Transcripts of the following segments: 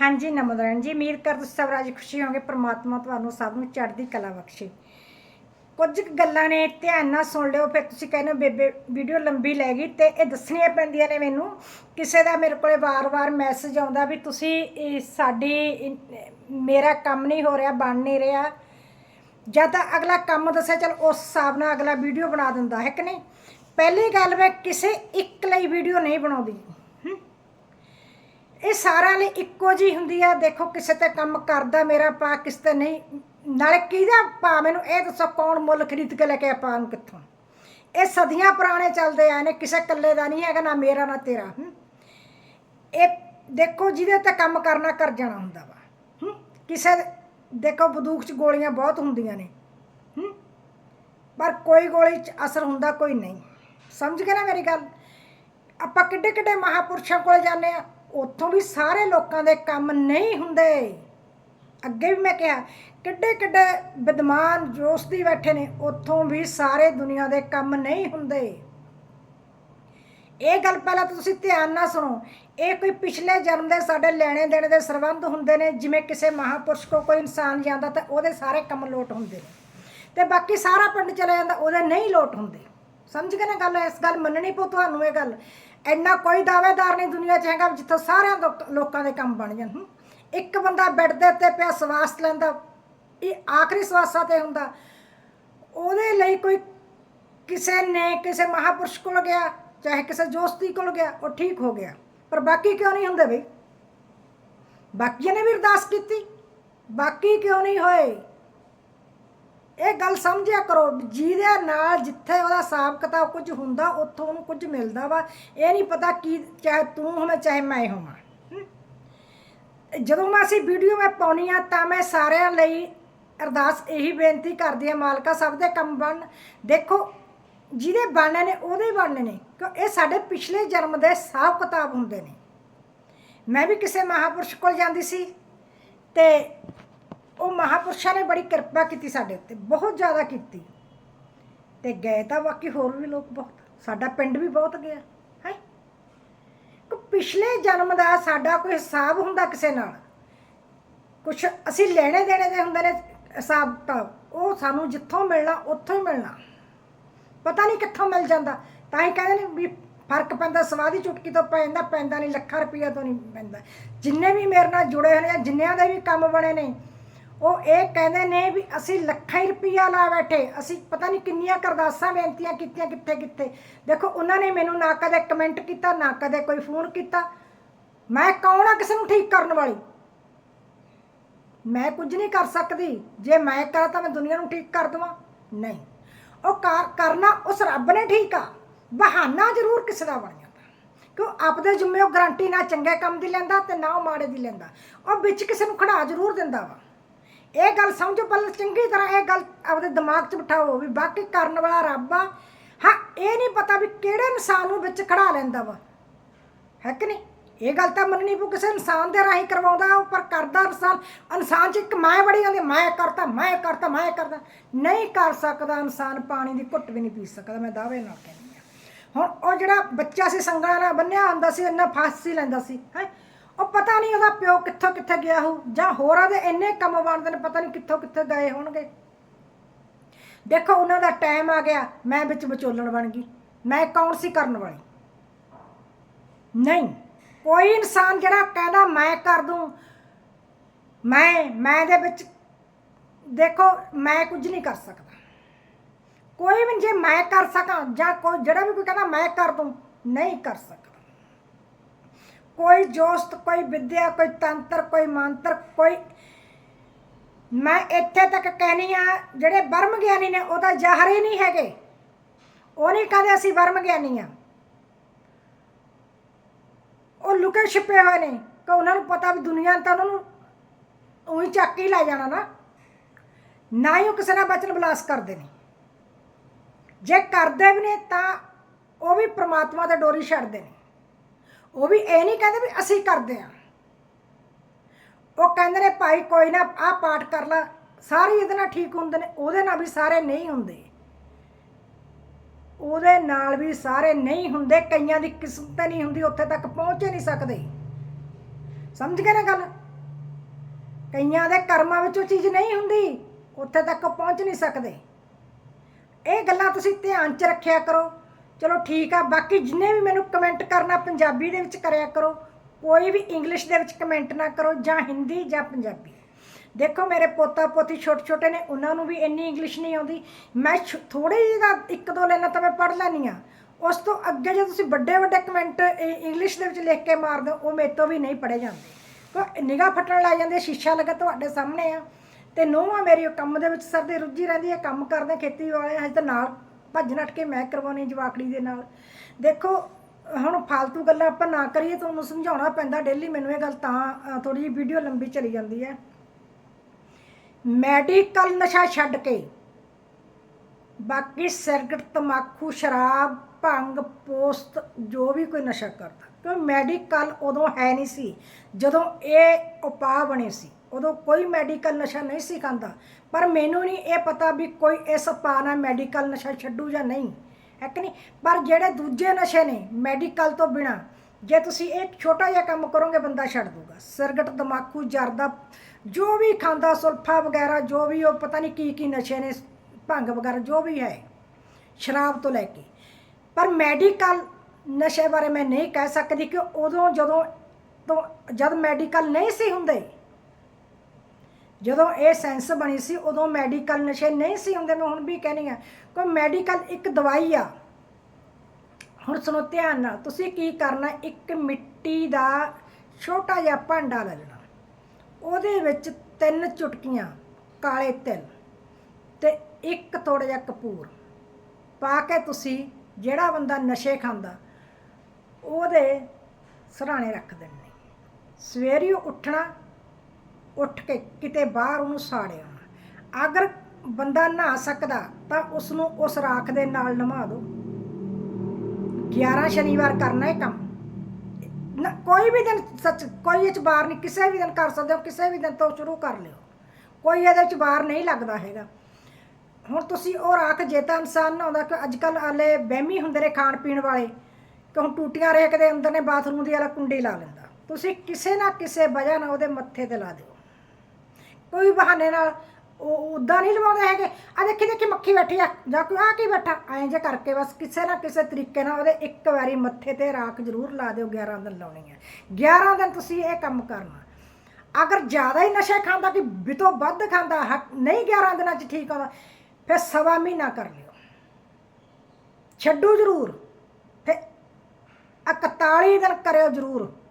ਹਾਂਜੀ ਨਮੋਦਰਨ ਜੀ ਉਮੀਦ ਕਰ ਤੁਸੀਂ ਸਭ ਰਾਜ ਖੁਸ਼ੀ ਹੋਗੇ ਪ੍ਰਮਾਤਮਾ ਤੁਹਾਨੂੰ ਸਭ ਨੂੰ ਚੜ੍ਹਦੀ ਕਲਾ ਬਖਸ਼ੇ। ਕੁਝ ਕੁ ਗੱਲਾਂ ਨੇ ਧਿਆਨ ਨਾਲ ਸੁਣ ਲਿਓ ਫਿਰ ਤੁਸੀਂ ਕਹਿੰਦੇ ਹੋ, ਬੇਬੇ ਵੀਡੀਓ ਲੰਬੀ ਲੈ ਗਈ ਤੇ ਇਹ ਦੱਸਣੀਆਂ ਪੈਂਦੀਆਂ ਨੇ ਮੈਨੂੰ। ਕਿਸੇ ਦਾ ਮੇਰੇ ਕੋਲੇ ਵਾਰ-ਵਾਰ ਮੈਸੇਜ ਆਉਂਦਾ ਵੀ ਤੁਸੀਂ ਸਾਡੀ ਮੇਰਾ ਕੰਮ ਨਹੀਂ ਹੋ ਰਿਹਾ ਬਣ ਨਹੀਂ ਰਿਹਾ। ਜਾਂ ਤਾਂ ਅਗਲਾ ਕੰਮ ਦੱਸਿਆ ਚਲ ਉਸ ਹਿਸਾਬ ਨਾਲ ਅਗਲਾ ਵੀਡੀਓ ਬਣਾ ਦਿੰਦਾ ਹੈ ਕਿ ਨਹੀਂ? ਪਹਿਲੀ ਗੱਲ ਮੈਂ ਕਿਸੇ ਇੱਕ ਲਈ ਵੀਡੀਓ ਨਹੀਂ ਬਣਾਉਂਦੀ। ਇਹ ਸਾਰਿਆਂ ਲਈ ਇੱਕੋ ਜੀ ਹੁੰਦੀ ਆ। ਦੇਖੋ, ਕਿਸੇ ਤੇ ਕੰਮ ਕਰਦਾ ਮੇਰਾ ਪਾ ਕਿਸੇ ਤੇ ਨਹੀਂ। ਨਾਲੇ ਕਿਹਦਾ ਪਾ ਮੈਨੂੰ ਇਹ ਦੱਸੋ, ਕੌਣ ਮੁੱਲ ਖਰੀਦ ਕੇ ਲੈ ਕੇ ਆਪਾਂ ਨੂੰ ਕਿੱਥੋਂ? ਇਹ ਸਦੀਆਂ ਪੁਰਾਣੇ ਚੱਲਦੇ ਆਏ ਨੇ, ਕਿਸੇ ਇਕੱਲੇ ਦਾ ਨਹੀਂ ਹੈਗਾ, ਨਾ ਮੇਰਾ, ਨਾ ਤੇਰਾ ਇਹ ਦੇਖੋ, ਜਿਹਦੇ ਤੇ ਕੰਮ ਕਰਨਾ, ਕਰ ਜਾਣਾ ਹੁੰਦਾ ਵਾ ਕਿਸੇ ਦੇਖੋ, ਬੰਦੂਕ 'ਚ ਗੋਲੀਆਂ ਬਹੁਤ ਹੁੰਦੀਆਂ ਨੇ ਪਰ ਕੋਈ ਗੋਲੀ 'ਚ ਅਸਰ ਹੁੰਦਾ, ਕੋਈ ਨਹੀਂ। ਸਮਝ ਗਏ ਨਾ ਮੇਰੀ ਗੱਲ? ਆਪਾਂ ਕਿੱਡੇ ਕਿੱਡੇ ਮਹਾਪੁਰਸ਼ਾਂ ਕੋਲ ਜਾਂਦੇ ਆ। ਉੱਥੋਂ ਵੀ ਸਾਰੇ ਲੋਕਾਂ ਦੇ ਕੰਮ ਨਹੀਂ ਹੁੰਦੇ। ਅੱਗੇ ਵੀ ਮੈਂ ਕਿਹਾ, ਕਿੱਡੇ ਕਿੱਡੇ ਵਿਦਵਾਨ ਜੋਸ਼ਦੀ ਬੈਠੇ ਨੇ, ਉੱਥੋਂ ਵੀ ਸਾਰੇ ਦੁਨੀਆ ਦੇ ਕੰਮ ਨਹੀਂ ਹੁੰਦੇ। ਇਹ ਗੱਲ ਪਹਿਲਾਂ ਤਾਂ ਤੁਸੀਂ ਧਿਆਨ ਨਾਲ ਸੁਣੋ। ਇਹ ਕੋਈ ਪਿਛਲੇ ਜਨਮ ਦੇ, ਸਾਡੇ ਲੈਣੇ ਦੇਣੇ ਦੇ ਸਰਬੰਧ ਹੁੰਦੇ ਨੇ। ਜਿਵੇਂ ਕਿਸੇ ਮਹਾਪੁਰਸ਼ ਕੋ ਕੋਈ ਇਨਸਾਨ ਜਾਂਦਾ ਤਾਂ ਉਹਦੇ ਸਾਰੇ ਕੰਮ ਲੋਟ ਹੁੰਦੇ ਨੇ। ਤੇ ਬਾਕੀ ਸਾਰਾ ਪਿੰਡ ਚਲੇ ਜਾਂਦਾ, ਉਹਦੇ ਨਹੀਂ ਲੋਟ ਹੁੰਦੇ। ਸਮਝ ਗਏ ਨਾ ਗੱਲ, ਇਸ ਗੱਲ ਮੰਨਣੀ ਪਊ ਤੁਹਾਨੂੰ ਇਹ ਗੱਲ। ਇੰਨਾ ਕੋਈ ਦਾਅਵੇਦਾਰ ਨਹੀਂ ਦੁਨੀਆ 'ਚ ਹੈਗਾ ਜਿੱਥੋਂ ਸਾਰਿਆਂ ਲੋਕ- ਲੋਕਾਂ ਦੇ ਕੰਮ ਬਣ ਜਾਣ, ਹੂੰ। ਇੱਕ ਬੰਦਾ ਬੈੱਡ ਦੇ ਉੱਤੇ ਪਿਆ ਸਵਾਸ ਲੈਂਦਾ, ਇਹ ਆਖਰੀ ਸਵਾਸਾਂ ਤੇ ਹੁੰਦਾ। ਉਹਦੇ ਲਈ ਕੋਈ ਕਿਸੇ ਨੇ ਕਿਸੇ ਮਹਾਪੁਰਸ਼ ਕੋਲ ਗਿਆ, ਚਾਹੇ ਕਿਸੇ ਜੋਸਤੀ ਕੋਲ ਗਿਆ, ਉਹ ਠੀਕ ਹੋ ਗਿਆ। ਪਰ ਬਾਕੀ ਕਿਉਂ ਨਹੀਂ ਹੁੰਦੇ ਬਈ? ਬਾਕੀਆਂ ਨੇ ਵੀ ਅਰਦਾਸ ਕੀਤੀ, ਬਾਕੀ ਕਿਉਂ ਨਹੀਂ ਹੋਏ? ਇਹ ਗੱਲ ਸਮਝਿਆ ਕਰੋ, ਜਿਹਦੇ ਨਾਲ ਜਿੱਥੇ ਉਹਦਾ ਹਿਸਾਬ ਕਿਤਾਬ ਕੁਝ ਹੁੰਦਾ, ਉੱਥੋਂ ਉਹਨੂੰ ਕੁਝ ਮਿਲਦਾ ਵਾ। ਇਹ ਨਹੀਂ ਪਤਾ ਕੀ, ਚਾਹੇ ਤੂੰ ਹੋਵੇਂ, ਚਾਹੇ ਮੈਂ ਹੋਵਾਂ। ਜਦੋਂ ਮੈਂ ਅਸੀਂ ਵੀਡੀਓ ਮੈਂ ਪਾਉਣੀ ਆ, ਤਾਂ ਮੈਂ ਸਾਰਿਆਂ ਲਈ ਅਰਦਾਸ ਇਹੀ ਬੇਨਤੀ ਕਰਦੀ ਆ, ਮਾਲਕਾ ਸਭ ਦੇ ਕੰਮ ਬਣ ਦੇਖੋ, ਜਿਹਦੇ ਬਣਨੇ ਨੇ, ਉਹਦੇ ਹੀ ਬਣਨੇ ਨੇ। ਕਿਉਂ? ਇਹ ਸਾਡੇ ਪਿਛਲੇ ਜਨਮ ਦੇ ਹਿਸਾਬ ਕਿਤਾਬ ਹੁੰਦੇ ਨੇ। ਮੈਂ ਵੀ ਕਿਸੇ ਮਹਾਪੁਰਸ਼ ਕੋਲ ਜਾਂਦੀ ਸੀ, ਤੇ ਉਹ ਮਹਾਪੁਰਸ਼ਾਂ ਨੇ ਬੜੀ ਕਿਰਪਾ ਕੀਤੀ ਸਾਡੇ ਉੱਤੇ, ਬਹੁਤ ਜ਼ਿਆਦਾ ਕੀਤੀ। ਤੇ ਗਏ ਤਾਂ ਬਾਕੀ ਹੋਰ ਵੀ ਲੋਕ ਬਹੁਤ, ਸਾਡਾ ਪਿੰਡ ਵੀ ਬਹੁਤ ਗਿਆ, ਹੈ? ਕੋ ਪਿਛਲੇ ਜਨਮ ਦਾ ਸਾਡਾ ਕੋਈ ਹਿਸਾਬ ਹੁੰਦਾ ਕਿਸੇ ਨਾਲ? ਕੁਛ ਅਸੀਂ ਲੈਣੇ ਦੇਣੇ ਦੇ ਹੁੰਦੇ ਨੇ ਹਿਸਾਬ ਤਾਂ, ਉਹ ਸਾਨੂੰ ਜਿੱਥੋਂ ਮਿਲਣਾ, ਉੱਥੋਂ ਹੀ ਮਿਲਣਾ। ਪਤਾ ਨਹੀਂ ਕਿੱਥੋਂ ਮਿਲ ਜਾਂਦਾ। ਤਾਂ ਹੀ ਕਹਿੰਦੇ ਨੇ ਵੀ ਫ਼ਰਕ ਪੈਂਦਾ, ਸਵਾਦੀ ਚੁਟਕੀ ਤੋਂ ਪੈਂਦਾ ਪੈਂਦਾ ਨਹੀਂ, ਲੱਖਾਂ ਰੁਪਈਆ ਤੋਂ ਨਹੀਂ ਪੈਂਦਾ। ਜਿੰਨੇ ਵੀ ਮੇਰੇ ਨਾਲ ਜੁੜੇ ਹੋਏ ਨੇ ਜਾਂ ਜਿੰਨਿਆਂ ਦੇ ਵੀ ਕੰਮ ਬਣੇ ਨੇ ਉਹ ਇਹ ਕਹਿੰਦੇ ਨੇ ਵੀ ਅਸੀਂ ਲੱਖਾਂ ਹੀ ਰੁਪਈਆ ਲਾ ਬੈਠੇ। ਅਸੀਂ ਪਤਾ ਨਹੀਂ ਕਿੰਨੀਆਂ ਕਰਦਾਸਾਂ ਬੇਨਤੀਆਂ ਕੀਤੀਆਂ ਕਿੱਥੇ ਕਿੱਥੇ। ਦੇਖੋ, ਉਹਨਾਂ ਨੇ ਮੈਨੂੰ ਨਾ ਕਦੇ ਕਮੈਂਟ ਕੀਤਾ, ਨਾ ਕਦੇ ਕੋਈ ਫੋਨ ਕੀਤਾ। ਮੈਂ ਕੌਣ ਆ ਕਿਸੇ ਨੂੰ ਠੀਕ ਕਰਨ ਵਾਲੀ? ਮੈਂ ਕੁਝ ਨਹੀਂ ਕਰ ਸਕਦੀ। ਜੇ ਮੈਂ ਕਰਾਂ ਤਾਂ ਮੈਂ ਦੁਨੀਆ ਨੂੰ ਠੀਕ ਕਰ ਦਵਾਂ। ਨਹੀਂ। ਉਹ ਕਰ ਕਰਨਾ ਉਸ ਰੱਬ ਨੇ ਠੀਕ ਆ। ਬਹਾਨਾ ਜ਼ਰੂਰ ਕਿਸੇ ਦਾ ਬਣ ਜਾਂਦਾ। ਕਿਉਂ? ਆਪਦੇ ਜ਼ਿੰਮੇ ਉਹ ਗਰੰਟੀ ਨਾ ਚੰਗੇ ਕੰਮ ਦੀ ਲੈਂਦਾ ਤੇ ਨਾ ਉਹ ਮਾੜੇ ਦੀ ਲੈਂਦਾ। ਉਹ ਵਿੱਚ ਕਿਸੇ ਨੂੰ ਖੜਾ ਜ਼ਰੂਰ ਦਿੰਦਾ ਵਾ। ਇਹ ਗੱਲ ਸਮਝੋ ਪਹਿਲਾਂ ਚੰਗੀ ਤਰ੍ਹਾਂ ਇਹ ਗੱਲ ਆਪਦੇ ਦਿਮਾਗ 'ਚ ਬਿਠਾਓ ਵੀ ਬਾਕੀ ਕਰਨ ਵਾਲਾ ਰੱਬ ਆ। ਹਾਂ, ਇਹ ਨਹੀਂ ਪਤਾ ਵੀ ਕਿਹੜੇ ਇਨਸਾਨ ਨੂੰ ਵਿੱਚ ਖੜਾ ਲੈਂਦਾ ਵਾ। ਹੈ ਕਿ ਨਹੀਂ? ਇਹ ਗੱਲ ਤਾਂ ਮੰਨਣੀ ਪਊ, ਕਿਸੇ ਇਨਸਾਨ ਦੇ ਰਾਹੀਂ ਕਰਵਾਉਂਦਾ ਪਰ ਕਰਦਾ ਇਨਸਾਨ ਇਨਸਾਨ 'ਚ ਇੱਕ ਮੈਂ ਬੜੀ ਜਾਂਦੀ ਮੈਂ ਕਰਤਾ ਮੈਂ ਕਰਤਾ ਮੈਂ ਕਰਦਾ। ਨਹੀਂ ਕਰ ਸਕਦਾ ਇਨਸਾਨ ਪਾਣੀ ਦੀ ਘੁੱਟ ਵੀ ਨਹੀਂ ਪੀ ਸਕਦਾ, ਮੈਂ ਦਾਅਵੇ ਨਾਲ ਕਹਿੰਦੀ ਹਾਂ ਹੁਣ ਉਹ ਜਿਹੜਾ ਬੱਚਾ ਸੀ, ਸੰਗਲਾਂ ਨਾਲ ਬੰਨਿਆ ਹੁੰਦਾ ਸੀ, ਇੰਨਾ ਫਾਂਸੀ ਲੈਂਦਾ ਸੀ, ਹੈ? ਉਹ ਪਤਾ ਨਹੀਂ ਉਹਦਾ ਪਿਓ ਕਿੱਥੋਂ ਕਿੱਥੇ ਗਿਆ ਹੋ ਜਾਂ ਹੋਰਾਂ ਦੇ ਇੰਨੇ ਕੰਮ ਬਣਦੇ ਨੇ, ਪਤਾ ਨਹੀਂ ਕਿੱਥੋਂ ਕਿੱਥੇ ਗਏ ਹੋਣਗੇ। ਦੇਖੋ, ਉਹਨਾਂ ਦਾ ਟਾਈਮ ਆ ਗਿਆ, ਮੈਂ ਵਿੱਚ ਵਿਚੋਲਣ ਬਣ ਗਈ, ਮੈਂ ਕੌਣ ਸੀ ਕਰਨ ਵਾਲੀ? ਨਹੀਂ, ਕੋਈ ਇਨਸਾਨ ਜਿਹੜਾ ਕਹਿੰਦਾ ਮੈਂ ਕਰ ਦੂੰ, ਮੈਂ ਮੈਂ ਦੇ ਵਿੱਚ, ਦੇਖੋ, ਮੈਂ ਕੁਝ ਨਹੀਂ ਕਰ ਸਕਦਾ। ਕੋਈ ਵੀ ਜੇ ਮੈਂ ਕਰ ਸਕਾਂ, ਜਾਂ ਕੋਈ, ਜਿਹੜਾ ਵੀ ਕੋਈ ਕਹਿੰਦਾ ਮੈਂ ਕਰ ਦੂੰ, ਨਹੀਂ ਕਰ ਸਕਦਾ। ਕੋਈ ਜੋਸਤ, ਕੋਈ ਵਿਦਿਆ, ਕੋਈ ਤੰਤਰ, ਕੋਈ ਮੰਤਰ, ਕੋਈ ਮੈਂ ਇੱਥੇ ਤੱਕ ਕਹਿਨੀ ਆ, ਜਿਹੜੇ ਬਰਮ ਗਿਆਨੀ ਨੇ ਉਹ ਤਾਂ ਜ਼ਾਹਰ ਹੀ ਨਹੀਂ ਹੈਗੇ। ਉਹ ਨਹੀਂ ਕਹਿੰਦੇ ਅਸੀਂ ਬਰਮ ਗਿਆਨੀ ਆ। ਉਹ ਲੁਕੇ ਛਿਪੇ ਹੋਏ ਨੇ ਕਿ ਉਹਨਾਂ ਨੂੰ ਪਤਾ ਵੀ ਦੁਨੀਆ ਤਾਂ ਉਹਨਾਂ ਨੂੰ ਉਹੀ ਚੱਕ ਹੀ ਲੈ ਜਾਣਾ ਨਾ। ਨਾ ਹੀ ਉਹ ਕਿਸੇ ਨਾਲ ਬਚਨ ਬਲਾਸ ਕਰਦੇ ਨੇ। ਜੇ ਕਰਦੇ ਵੀ ਨੇ ਤਾਂ ਉਹ ਵੀ ਪ੍ਰਮਾਤਮਾ ਦਾ ਡੋਰੀ ਛੱਡਦੇ ਨੇ। ਉਹ ਵੀ ਇਹ ਨਹੀਂ ਕਹਿੰਦੇ ਵੀ ਅਸੀਂ ਕਰਦੇ ਆ ਉਹ ਕਹਿੰਦੇ ਨੇ, ਭਾਈ, ਕੋਈ ਨਾ, ਆਹ ਪਾਠ ਕਰ ਲੈ। ਸਾਰੇ ਇਹਦੇ ਨਾਲ ਠੀਕ ਹੁੰਦੇ ਨੇ, ਉਹਦੇ ਨਾਲ ਵੀ ਸਾਰੇ ਨਹੀਂ ਹੁੰਦੇ। ਉਹਦੇ ਨਾਲ ਵੀ ਸਾਰੇ ਨਹੀਂ ਹੁੰਦੇ, ਕਈਆਂ ਦੀ ਕਿਸਮਤ ਨਹੀਂ ਹੁੰਦੀ, ਉੱਥੇ ਤੱਕ ਪਹੁੰਚ ਹੀ ਨਹੀਂ ਸਕਦੇ। ਸਮਝ ਗਏ ਨਾ ਗੱਲ? ਕਈਆਂ ਦੇ ਕਰਮਾਂ ਵਿੱਚ ਉਹ ਚੀਜ਼ ਨਹੀਂ ਹੁੰਦੀ, ਉੱਥੇ ਤੱਕ ਪਹੁੰਚ ਨਹੀਂ ਸਕਦੇ। ਇਹ ਗੱਲਾਂ ਤੁਸੀਂ ਧਿਆਨ 'ਚ ਰੱਖਿਆ ਕਰੋ। ਚਲੋ ਠੀਕ ਆ, ਬਾਕੀ ਜਿੰਨੇ ਵੀ ਮੈਨੂੰ ਕਮੈਂਟ ਕਰਨਾ ਪੰਜਾਬੀ ਦੇ ਵਿੱਚ ਕਰਿਆ ਕਰੋ, ਕੋਈ ਵੀ ਇੰਗਲਿਸ਼ ਦੇ ਵਿੱਚ ਕਮੈਂਟ ਨਾ ਕਰੋ ਜਾਂ ਹਿੰਦੀ ਜਾਂ ਪੰਜਾਬੀ। ਦੇਖੋ ਮੇਰੇ ਪੋਤਾ ਪੋਤੀ ਛੋਟੇ ਛੋਟੇ ਨੇ, ਉਹਨਾਂ ਨੂੰ ਵੀ ਇੰਨੀ ਇੰਗਲਿਸ਼ ਨਹੀਂ ਆਉਂਦੀ। ਮੈਂ ਥੋੜੀ ਜਿਹੀ ਦਾ ਇੱਕ ਦੋ ਲਾਈਨਾਂ ਤਾਂ ਮੈਂ ਪੜ੍ਹ ਲੈਂਦੀ ਆ ਉਸ ਤੋਂ ਅੱਗੇ ਜੇ ਤੁਸੀਂ ਵੱਡੇ ਵੱਡੇ ਕਮੈਂਟ ਇੰਗਲਿਸ਼ ਦੇ ਵਿੱਚ ਲਿਖ ਕੇ ਮਾਰਦੇ ਹੋ, ਉਹ ਮੇਰੇ ਤੋਂ ਵੀ ਨਹੀਂ ਪੜ੍ਹੇ ਜਾਂਦੇ। ਕੋ, ਨਿਗਾਹ ਫਟਣ ਲੱਗ ਜਾਂਦੀ ਸ਼ੀਸ਼ਾ ਲੱਗਾ ਤੁਹਾਡੇ ਸਾਹਮਣੇ ਆ। ਤੇ ਨੂੰਹਾਂ ਮੇਰੀ ਉਹ ਕੰਮ ਦੇ ਵਿੱਚ ਸਰਦੇ ਰੁੱਝੀ ਰਹਿੰਦੀ ਹੈ, ਕੰਮ ਕਰਦੇ ਖੇਤੀ ਵਾਲੇ, ਹਜੇ ਤਾਂ ਨਾਲ ਭੱਜ ਨੱਠ ਕੇ ਮੈਂ ਕਰਵਾਉਣੀ ਜਵਾਕੜੀ ਦੇ ਨਾਲ। ਦੇਖੋ, ਹੁਣ ਫालतू ਗੱਲਾਂ ਆਪਾਂ ਨਾ ਕਰੀਏ ਤੁਹਾਨੂੰ ਸਮਝਾਉਣਾ ਪੈਂਦਾ। ਡੇਲੀ ਮੈਨੂੰ ਇਹ ਗੱਲ ਤਾਂ ਥੋੜੀ ਜਿਹੀ ਵੀਡੀਓ ਲੰਬੀ ਚਲੀ ਜਾਂਦੀ ਹੈ। ਮੈਡੀਕਲ ਨਸ਼ਾ ਛੱਡ ਕੇ ਬਾਕੀ ਸਿਰਗਟ ਤਮਾਕੂ, ਸ਼ਰਾਬ, ਭੰਗ, ਪੋਸਤ, ਜੋ ਵੀ ਕੋਈ ਨਸ਼ਾ ਕਰਦਾ। ਕਿਉਂ? ਮੈਡੀਕਲ ਉਦੋਂ ਹੈ ਨਹੀਂ ਸੀ ਜਦੋਂ ਇਹ ਉਪਾਅ ਬਣੇ ਸੀ। ਉਦੋਂ ਕੋਈ ਮੈਡੀਕਲ ਨਸ਼ਾ ਨਹੀਂ ਸੀ ਖਾਂਦਾ। ਪਰ ਮੈਨੂੰ ਨਹੀਂ ਇਹ ਪਤਾ ਵੀ ਕੋਈ ਇਸ ਉਪਾਅ ਨਾਲ ਮੈਡੀਕਲ ਨਸ਼ਾ ਛੱਡੂ ਜਾਂ ਨਹੀਂ। ਹੈ ਕਿ ਨਹੀਂ? ਪਰ ਜਿਹੜੇ ਦੂਜੇ ਨਸ਼ੇ ਨੇ ਮੈਡੀਕਲ ਤੋਂ ਬਿਨਾ, ਜੇ ਤੁਸੀਂ ਇਹ ਛੋਟਾ ਜਿਹਾ ਕੰਮ ਕਰੋਗੇ, ਬੰਦਾ ਛੱਡ ਦੂਗਾ। ਸਿਰਗਟ ਤਮਾਕੂ ਜਰਦਾ, ਜੋ ਵੀ ਖਾਂਦਾ, ਸੁਲਫਾ ਵਗੈਰਾ, ਜੋ ਵੀ ਉਹ ਪਤਾ ਨਹੀਂ ਕੀ ਕੀ ਨਸ਼ੇ ਨੇ, ਭੰਗ ਵਗੈਰਾ, ਜੋ ਵੀ ਹੈ, ਸ਼ਰਾਬ ਤੋਂ ਲੈ ਕੇ। ਪਰ ਮੈਡੀਕਲ ਨਸ਼ੇ ਬਾਰੇ ਮੈਂ ਨਹੀਂ ਕਹਿ ਸਕਦੀ ਕਿ ਉਦੋਂ ਜਦੋਂ ਤੋਂ ਜਦ ਮੈਡੀਕਲ ਨਹੀਂ ਸੀ ਹੁੰਦੇ ਜਦੋਂ ਇਹ ਸੈਂਸ ਬਣੀ ਸੀ, ਉਦੋਂ ਮੈਡੀਕਲ ਨਸ਼ੇ ਨਹੀਂ ਸੀ ਹੁੰਦੇ, ਮੈਂ ਹੁਣ ਵੀ ਕਹਿੰਦੀ ਆ ਕੋਈ ਮੈਡੀਕਲ ਇੱਕ ਦਵਾਈ ਆ। ਹੁਣ ਸੁਣੋ ਧਿਆਨ ਨਾਲ, ਤੁਸੀਂ ਕੀ ਕਰਨਾ, ਇੱਕ ਮਿੱਟੀ ਦਾ ਛੋਟਾ ਜਿਹਾ ਭਾਂਡਾ ਲੈ ਲੈਣਾ। ਉਹਦੇ ਵਿੱਚ ਤਿੰਨ ਚੁਟਕੀਆਂ, ਕਾਲੇ ਤਿਲ ਤੇ ਇੱਕ ਥੋੜਾ ਜਿਹਾ ਕਪੂਰ ਪਾ ਕੇ ਤੁਸੀਂ ਜਿਹੜਾ ਬੰਦਾ ਨਸ਼ੇ ਖਾਂਦਾ, ਉਹਦੇ ਸਰਾਣੇ ਰੱਖ ਦੇਣੇ। ਸਵੇਰੇ ਉੱਠਣਾ ਉੱਠ ਕੇ ਕਿਤੇ ਬਾਹਰ ਉਹਨੂੰ ਸਾੜਿਆ। ਅਗਰ ਬੰਦਾ ਨਹਾ ਸਕਦਾ ਤਾਂ ਉਸ ਨੂੰ ਉਸ ਰਾਖ ਦੇ ਨਾਲ ਨਵਾ ਦਿਓ 11 ਸ਼ਨੀਵਾਰ ਕਰਨਾ ਹੈ ਕੰਮ। ਨਾ, ਕੋਈ ਵੀ ਦਿਨ ਸੱਚ, ਕੋਈ ਇਹ ਬਾਹਰ ਨਹੀਂ, ਕਿਸੇ ਵੀ ਦਿਨ ਕਰ ਸਕਦੇ ਹੋ, ਕਿਸੇ ਵੀ ਦਿਨ ਤੋਂ ਸ਼ੁਰੂ ਕਰ ਲਿਓ। ਕੋਈ ਇਹਦੇ ਵਿੱਚ ਬਾਰ ਨਹੀਂ ਲੱਗਦਾ ਹੈਗਾ। ਹੁਣ ਤੁਸੀਂ ਉਹ ਰਾਖ ਜੇ ਤਾਂ ਇਨਸਾਨ ਨਾ ਹੁੰਦਾ ਕਿ ਅੱਜ ਕੱਲ ਆਲੇ ਬਹਿਮੀ ਹੁੰਦੇ ਨੇ ਖਾਣ ਪੀਣ ਵਾਲੇ, ਕਿ ਹੁਣ ਟੂਟੀਆਂ ਰੇਕ ਦੇ ਅੰਦਰ ਨੇ, ਬਾਥਰੂਮ ਦੀ ਵਾਲਾ ਕੁੰਡੀ ਲਾ ਲੈਂਦਾ। ਤੁਸੀਂ ਕਿਸੇ ਨਾ ਕਿਸੇ ਵਜ੍ਹਾ ਨਾਲ ਉਹਦੇ ਮੱਥੇ ਤੇ ਲਾ ਦਿਓ। ਕੋਈ ਬਹਾਨੇ ਨਾਲ ਉਹ ਉਦਾਂ ਨਹੀਂ ਲਵਾਉਂਦੇ ਹੈਗੇ। ਆ ਦੇਖੀ ਦੇਖੀ ਮੱਖੀ ਬੈਠੀ ਆ। ਜਾਂ ਕੋਈ ਆ ਕੀ ਬੈਠਾ? ਐਂ ਜੇ ਕਰਕੇ ਬਸ ਕਿਸੇ ਨਾ ਕਿਸੇ ਤਰੀਕੇ ਨਾਲ ਉਹਦੇ ਇੱਕ ਵਾਰੀ ਮੱਥੇ ਤੇ ਰਾਖ ਜ਼ਰੂਰ ਲਾ ਦਿਓ 11 ਦਿਨ ਲਾਉਣੀ ਹੈ 11 ਦਿਨ ਤੁਸੀਂ ਇਹ ਕੰਮ ਕਰਨਾ। ਅਗਰ ਜ਼ਿਆਦਾ ਹੀ ਨਸ਼ਾ ਖਾਂਦਾ ਕਿ ਬਿਤੋਂ ਵੱਧ ਖਾਂਦਾ ਹਟ- ਨਹੀਂ 11 ਦਿਨਾਂ 'ਚ ਠੀਕ ਆਉਂਦਾ, ਫਿਰ ਸਵਾ ਮਹੀਨਾ ਕਰ ਲਿਓ। ਛੱਡੋ ਜ਼ਰੂਰ। ਫਿਰ ਆ 41 ਦਿਨ ਕਰਿਓ ਜ਼ਰੂਰ।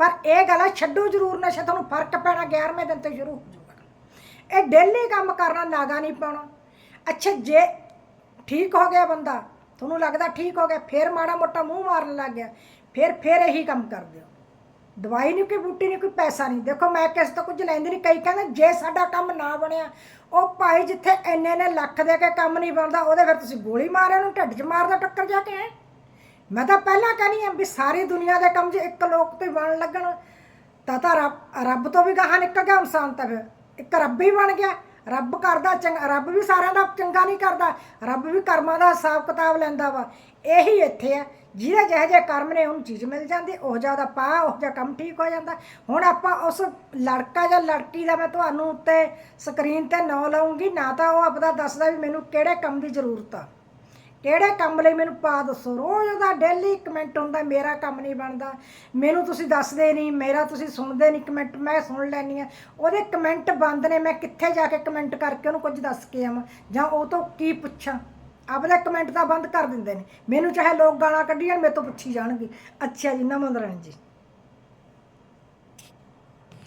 ਪਰ ਇਹ ਗੱਲ ਹੈ ਛੱਡੋ ਜ਼ਰੂਰ ਨਸ਼ਾ, ਤੁਹਾਨੂੰ ਫ਼ਰਕ ਪੈਣਾ 11ਵੇਂ ਦਿਨ ਤੋਂ ਸ਼ੁਰੂ ਹੋ ਜਾਊਗਾ। ਇਹ ਡੇਲੀ ਕੰਮ ਕਰਨਾ ਨਾਗਾ ਨਹੀਂ ਪਾਉਣਾ। ਅੱਛਾ, ਜੇ ਠੀਕ ਹੋ ਗਿਆ ਬੰਦਾ, ਤੁਹਾਨੂੰ ਲੱਗਦਾ ਠੀਕ ਹੋ ਗਿਆ, ਫਿਰ ਮਾੜਾ ਮੋਟਾ ਮੂੰਹ ਮਾਰਨ ਲੱਗ ਗਿਆ, ਫਿਰ ਫਿਰ ਇਹੀ ਕੰਮ ਕਰ ਦਿਓ ਦਵਾਈ ਨਹੀਂ, ਕੋਈ ਬੂਟੀ ਨਹੀਂ, ਕੋਈ ਪੈਸਾ ਨਹੀਂ। ਦੇਖੋ, ਮੈਂ ਕਿਸੇ ਤੋਂ ਕੁਝ ਲੈਂਦੀ ਨਹੀਂ, ਕਈ ਕਹਿੰਦੇ ਜੇ ਸਾਡਾ ਕੰਮ ਨਾ ਬਣਿਆ, ਉਹ ਭਾਈ ਜਿੱਥੇ ਇੰਨੇ ਨੇ ਲੱਖ ਦੇ ਕੇ ਕੰਮ ਨਹੀਂ ਬਣਦਾ, ਉਹਦੇ ਫਿਰ ਤੁਸੀਂ ਗੋਲੀ ਮਾਰਿਆ, ਉਹਨੂੰ ਢਿੱਡ 'ਚ ਮਾਰਦਾ, ਟੱਕਰ ਜਾ ਕੇ ਮੈਂ ਤਾਂ ਪਹਿਲਾਂ ਕਹਿੰਦੀ ਆ ਵੀ ਸਾਰੀ ਦੁਨੀਆ ਦੇ ਕੰਮ ਜੇ ਇੱਕ ਲੋਕ ਤੋਂ ਹੀ ਬਣ ਲੱਗਣ, ਤਾਂ ਤਾਂ ਰੱਬ ਰੱਬ ਤੋਂ ਵੀ ਗਾਹਾਂ ਨਿਕਲ ਗਿਆ ਇਨਸਾਨ ਤੱਕ। ਇੱਕ ਰੱਬ ਹੀ ਬਣ ਗਿਆ। ਰੱਬ ਕਰਦਾ ਚੰਗਾ, ਰੱਬ ਵੀ ਸਾਰਿਆਂ ਦਾ ਚੰਗਾ ਨਹੀਂ ਕਰਦਾ, ਰੱਬ ਵੀ ਕਰਮਾਂ ਦਾ ਹਿਸਾਬ ਕਿਤਾਬ ਲੈਂਦਾ ਵਾ। ਇਹੀ ਇੱਥੇ ਆ, ਜਿਹਦੇ ਜਿਹੇ ਜਿਹੇ ਕਰਮ ਨੇ ਉਹਨੂੰ ਚੀਜ਼ ਮਿਲ ਜਾਂਦੀ, ਉਹ ਜ਼ਿਆਦਾ ਪਾ ਉਹ ਜਿਹਾ ਕੰਮ ਠੀਕ ਹੋ ਜਾਂਦਾ। ਹੁਣ ਆਪਾਂ ਉਸ ਲੜਕਾ ਜਾਂ ਲੜਕੀ ਦਾ ਮੈਂ ਤੁਹਾਨੂੰ ਉੱਤੇ ਸਕਰੀਨ ਤੇ ਨਾਂ ਲਾਉਂਗੀ ਨਾ ਤਾਂ ਉਹ ਆਪਦਾ ਦੱਸਦਾ ਵੀ ਮੈਨੂੰ ਕਿਹੜੇ ਕੰਮ ਦੀ ਜ਼ਰੂਰਤ ਆ। ਕਿਹੜੇ ਕੰਮ ਲਈ ਮੈਨੂੰ ਪਾ ਦੱਸੋ? ਰੋਜ਼ ਉਹਦਾ ਡੇਲੀ ਕਮੈਂਟ ਹੁੰਦਾ, ਮੇਰਾ ਕੰਮ ਨਹੀਂ ਬਣਦਾ। ਮੈਨੂੰ ਤੁਸੀਂ ਦੱਸਦੇ ਨਹੀਂ, ਮੇਰਾ ਤੁਸੀਂ ਸੁਣਦੇ ਨਹੀਂ ਕਮੈਂਟ ਮੈਂ ਸੁਣ ਲੈਣੀ ਆ ਉਹਦੇ ਕਮੈਂਟ ਬੰਦ ਨੇ, ਮੈਂ ਕਿੱਥੇ ਜਾ ਕੇ ਕਮੈਂਟ ਕਰਕੇ ਉਹਨੂੰ ਕੁਝ ਦੱਸ ਕੇ ਆਵਾਂ? ਜਾਂ ਉਹ ਤੋਂ ਕੀ ਪੁੱਛਾਂ? ਆਪਦੇ ਕਮੈਂਟ ਤਾਂ ਬੰਦ ਕਰ ਦਿੰਦੇ ਨੇ। ਮੈਨੂੰ ਚਾਹੇ ਲੋਕ ਗਾਲਾਂ ਕੱਢੀ ਜਾਣ ਮੇਰੇ ਤੋਂ ਪੁੱਛੀ ਜਾਣਗੇ। ਅੱਛਾ ਜੀ ਨਮਨ ਰਾਣੀ ਜੀ।